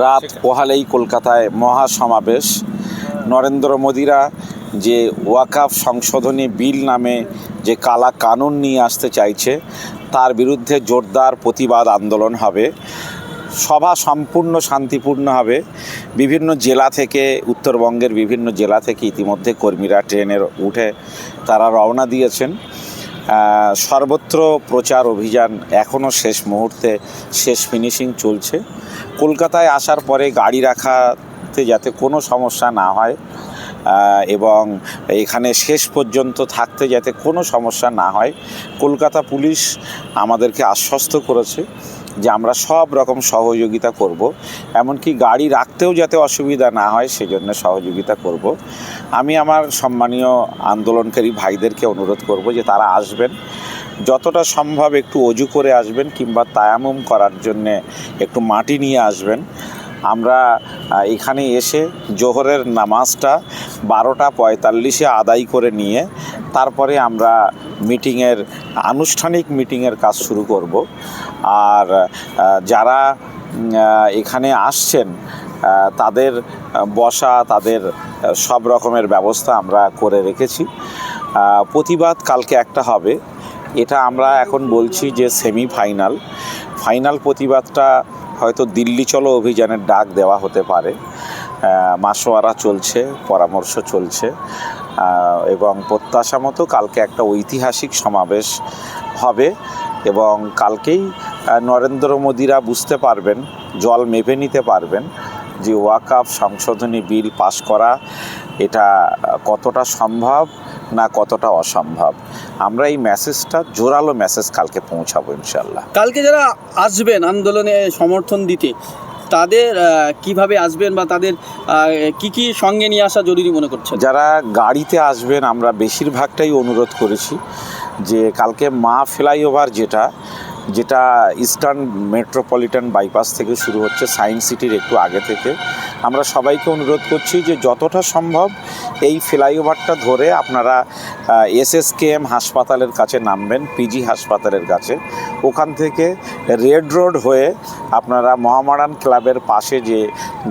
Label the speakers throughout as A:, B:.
A: রাত পোহালেই কলকাতায় মহা সমাবেশ নরেন্দ্র মোদিরা যে ওয়াকাফ সংশোধনী বিল নামে যে কালা কানুন নিয়ে আসতে চাইছে তার বিরুদ্ধে জোরদার প্রতিবাদ আন্দোলন হবে। সভা সম্পূর্ণ শান্তিপূর্ণ হবে। বিভিন্ন জেলা থেকে উত্তরবঙ্গের বিভিন্ন জেলা থেকে ইতিমধ্যে কর্মীরা ট্রেনের উঠে তারা রওনা দিয়েছেন। সর্বত্র প্রচার অভিযান এখনও শেষ মুহূর্তে, শেষ ফিনিশিং চলছে। কলকাতায় আসার পরে গাড়ি রাখাতে যাতে কোনো সমস্যা না হয় এবং এখানে শেষ পর্যন্ত থাকতে যাতে কোনো সমস্যা না হয়, কলকাতা পুলিশ আমাদেরকে আশ্বস্ত করেছে। যে আমরা সব রকম সহযোগিতা করব, এমনকি গাড়ি রাখতেও যাতে অসুবিধা না হয় সেজন্য সহযোগিতা করব। আমি আমার সম্মানীয় আন্দোলনকারী ভাইদেরকে অনুরোধ করব যে তারা আসবেন। যতটা সম্ভব একটু অজু করে আসবেন কিংবা তায়ামুম করার জন্যে একটু মাটি নিয়ে আসবেন। আমরা এখানে এসে জোহরের নামাজটা বারোটা পঁয়তাল্লিশে আদায় করে নিয়ে, তারপরে আমরা মিটিংয়ের আনুষ্ঠানিক মিটিংয়ের কাজ শুরু করব। আর যারা এখানে আসছেন তাদের বসা, তাদের সব রকমের ব্যবস্থা আমরা করে রেখেছি। প্রতিবাদ কালকে একটা হবে। এটা আমরা এখন বলছি যে সেমি ফাইনাল ফাইনাল প্রতিবাদটা হয়তো দিল্লি চলো অভিযানের ডাক দেওয়া হতে পারে। মাসোয়ারা চলছে, পরামর্শ চলছে। এবং প্রত্যাশা মতো কালকে একটা ঐতিহাসিক সমাবেশ হবে এবং কালকেই নরেন্দ্র মোদিরা বুঝতে পারবেন, জল মেপে নিতে পারবেন যে ওয়াকাফ সংশোধনী বিল পাশ করা এটা কতটা সম্ভব না কতটা অসম্ভব। আমরা এই মেসেজটা জোরালো মেসেজ কালকে পৌঁছাবো ইনশাল্লাহ
B: কালকে যারা আসবেন আন্দোলনে সমর্থন দিতে তাদের কীভাবে আসবেন বা তাদের কি কি সঙ্গে নিয়ে আসা জরুরি মনে করছেন?
A: যারা গাড়িতে আসবেন, আমরা বেশিরভাগটাই অনুরোধ করেছি যে কালকে মা ফ্লাইওভার যেটা যেটা ইস্টার্ন মেট্রোপলিটন বাইপাস থেকে শুরু হচ্ছে সায়েন্স সিটির একটু আগে থেকে, আমরা সবাইকে অনুরোধ করছি যে যতটা সম্ভব এই ফ্লাইওভারটা ধরে আপনারা এসএসকেএম হাসপাতালের কাছে নামবেন, পিজি হাসপাতালের কাছে। ওখান থেকে রেড রোড হয়ে আপনারা মহামারান ক্লাবের পাশে যে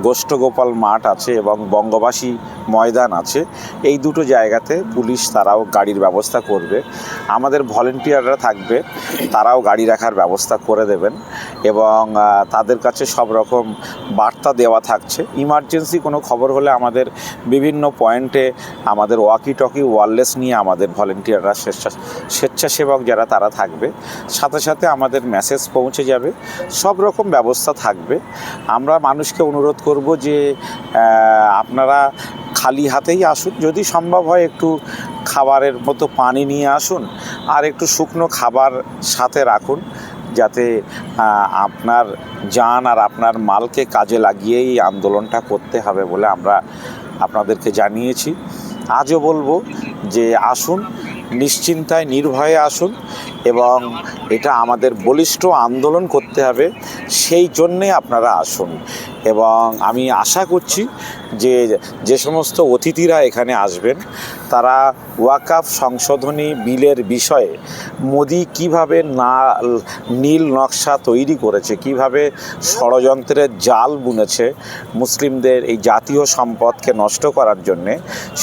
A: গোষ্ঠগোপাল মাঠ আছে এবং বঙ্গবাসী ময়দান আছে, এই দুটো জায়গাতে পুলিশ তারাও গাড়ির ব্যবস্থা করবে। আমাদের ভলেন্টিয়াররা থাকবে, তারাও গাড়ি রাখার ব্যবস্থা করে দেবেন এবং তাদের কাছে সব রকম বার্তা দেওয়া থাকছে। ইমার্জেন্সি কোনো খবর হলে আমাদের বিভিন্ন পয়েন্টে আমাদের ওয়াকি টকি ওয়ারলেস নিয়ে আমাদের ভলেন্টিয়াররা স্বেচ্ছা স্বেচ্ছাসেবক যারা, তারা থাকবে। সাথে সাথে আমাদের মেসেজ পৌঁছে যাবে। সব রকম ব্যবস্থা থাকবে। আমরা মানুষকে অনুরোধ করব যে আপনারা খালি হাতেই আসুন। যদি সম্ভব হয় একটু খাবারের মতো পানি নিয়ে আসুন। আর একটু শুকনো খাবার সাথে রাখুন, যাতে আপনার যান আর আপনার মালকে কাজে লাগিয়েই আন্দোলনটা করতে হবে বলে আমরা আপনাদেরকে জানিয়েছি। আজও বলব যে, আসুন নিশ্চিন্তায় নির্ভয়ে আসুন এবং এটা আমাদের বলিষ্ঠ আন্দোলন করতে হবে। সেই জন্যে আপনারা আসুন। এবং আমি আশা করছি যে যে সমস্ত অতিথিরা এখানে আসবেন, তারা ওয়াকাফ সংশোধনী বিলের বিষয়ে মোদি কীভাবে না নীল নকশা তৈরি করেছে, কীভাবে ষড়যন্ত্রের জাল বুনেছে মুসলিমদের এই জাতীয় সম্পদকে নষ্ট করার জন্যে,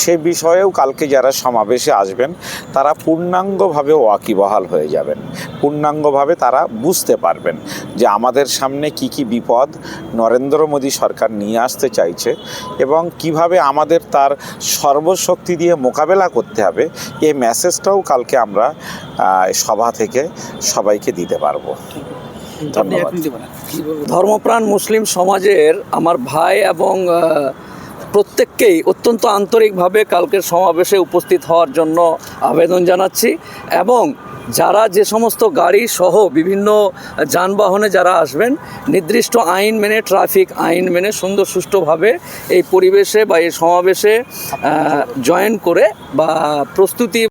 A: সে বিষয়েও কালকে যারা সমাবেশে আসবেন, তারা পূর্ণাঙ্গভাবে ওয়াকিবহাল হয়ে যাবেন। পূর্ণাঙ্গভাবে তারা বুঝতে পারবেন যে আমাদের সামনে কি কি বিপদ, নরেন্দ্র মোদী সরকার নিয়ে আসতে চাইছে এবং কীভাবে আমাদের তার সর্বশক্তি দিয়ে মোকাবেলা করতে হবে এই মেসেজটাও কালকে আমরা সভা থেকে সবাইকে দিতে পারব ধন্যবাদ।
C: ধর্মপ্রাণ মুসলিম সমাজের আমার ভাই এবং প্রত্যেককেই অত্যন্ত আন্তরিকভাবে কালকের সমাবেশে উপস্থিত হওয়ার জন্য আবেদন জানাচ্ছি এবং যারা যে সমস্ত গাড়ি সহ বিভিন্ন যানবাহনে যারা আসবেন, নির্দিষ্ট আইন মেনে, ট্রাফিক আইন মেনে সুন্দর সুষ্ঠুভাবে এই পরিবেশে বা এই সমাবেশে জয়েন করে বা প্রস্তুতি